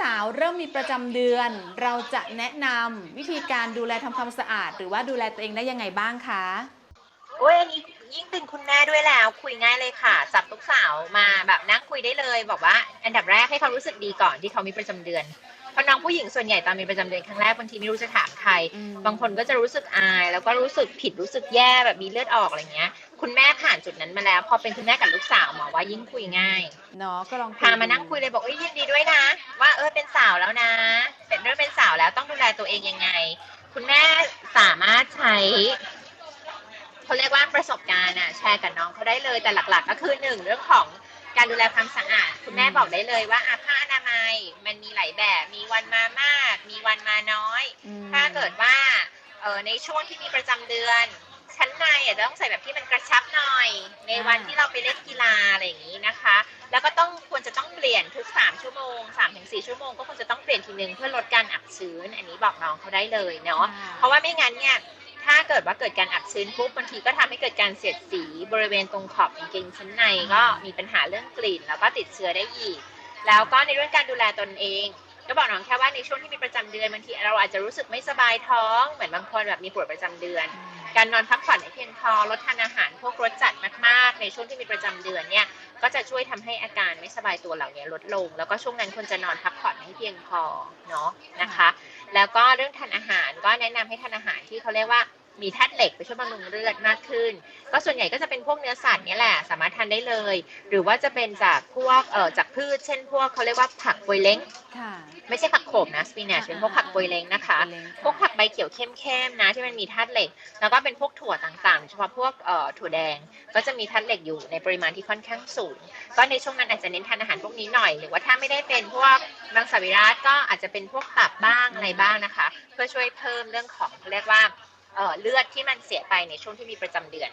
สาวเริ่มมีประจำเดือน เราจะแนะนำวิธีการดูแลทำความสะอาด หรือว่าดูแลตัวเองได้ยังไงบ้างคะ ยอันนี้ยิ่งเป็นคุณแม่ด้วยแล้ว คุยง่ายเลยค่ะ จับลูกสาวมาแบบนั่งคุยได้เลย บอกว่า อันดับแรกให้เขารู้สึกดีก่อนที่เขามีประจำเดือนเพราะน้องผู้หญิงส่วนใหญ่ตอนมีประจำเดือนครั้งแรกบางทีไม่รู้จะถามใครอืมบางคนก็จะรู้สึกอาย แล้วก็รู้สึกผิดรู้สึกแย่แบบมีเลือดออกอะไรเงี้ย คุณแม่ผ่านจุดนั้นมาแล้ว พอเป็นคุณแม่กับลูกสาวหมอว่ายิ่งคุยง่ายเนาะก็ลองพามานั่งคุยเลยบอกเอ้ยยินดีด้วยนะ ว่าเออเป็นสาวแล้วนะ เป็นเรื่องเป็นสาวแล้วต้องดูแลตัวเองยังไง คุณแม่สามารถใช้ เขาเรียกว่าประสบการณ์อะแชร์กับน้องเขาได้เลย แต่หลักๆ ก็คือหนึ่งเรื่องของการดูแลความสะอาด คุณแม่บอกได้เลยว่าอะผ้าอนามัยมันมีหลายแบบ มีวันมามาก มีวันมาน้อยอืมถ้าเกิดว่าเออในช่วงที่มีประจำเดือน ชั้นในอะจะต้องใส่แบบที่มันกระชับหน่อย ในวันที่เราไปเล่นกีฬาอะไรอย่างนี้นะคะ แล้วก็ต้องควรจะต้องเปลี่ยนทุก 3 ชั่วโมง3-4ชั่วโมงก็ควรจะต้องเปลี่ยนทีนึงเพื่อลดการอับชื้น อันนี้บอกน้องเขาได้เลยเนาะค่ะเพราะว่าไม่งั้นเนี่ย ถ้าเกิดว่าเกิดการอับชื้นปุ๊บบางทีก็ทำให้เกิดการเสียดสีบริเวณตรงขอบกางเกงชั้นในก็มีปัญหาเรื่องกลิ่น แล้วก็ติดเชื้อได้อีก แล้วก็ในเรื่องการดูแลตนเองก็บอกน้องแค่ว่าในช่วงที่มีประจำเดือนบางทีเราอาจจะรู้สึกไม่สบายท้อง เหมือนบางคนแบบมีปวดประจำเดือน การนอนพักผ่อนให้เพียงพอลดทานอาหารพวกรสจัดมากๆ ในช่วงที่มีประจำเดือนเนี่ยก็จะช่วยทำให้อาการไม่สบายตัวเหล่านี้ลดลง แล้วก็ช่วงนั้นควรจะนอนพักผ่อนให้เพียงพอเนาะนะคะ แล้วก็เรื่องทานอาหารก็แนะนำให้ทานอาหารที่เขาเรียกว่า มีธาตุเหล็กไปช่วยบำรุงเลือดมากขึ้น ก็ส่วนใหญ่ก็จะเป็นพวกเนื้อสัตว์เนี่ยแหละ สามารถทานได้เลย หรือว่าจะเป็นจากพวกเอ่อจากพืช เช่นพวกเขาเรียกว่าผักปวยเล้งค่ะไม่ใช่ผักโขมนะสปินัชเป็นพวกผักปวยเล้งนะคะปวยเล้งพวกผักใบเขียวเข้มๆนะ ที่มันมีธาตุเหล็ก แล้วก็เป็นพวกถั่วต่างๆโดยเฉพาะพวกเอ่อถั่วแดงก็จะมีธาตุเหล็กอยู่ในปริมาณที่ค่อนข้างสูง ก็ในช่วงนั้นอาจจะเน้นทานอาหารพวกนี้หน่อย หรือว่าถ้าไม่ได้เป็นพวกมังสวิรัตก็อาจจะเป็นพวกตับบ้างอะไรบ้างนะคะ เพื่อช่วยเพิ่มเรื่องของเขาเรียกว่าเอ่อ เลือดที่มันเสียไปในช่วงที่มีประจำเดือน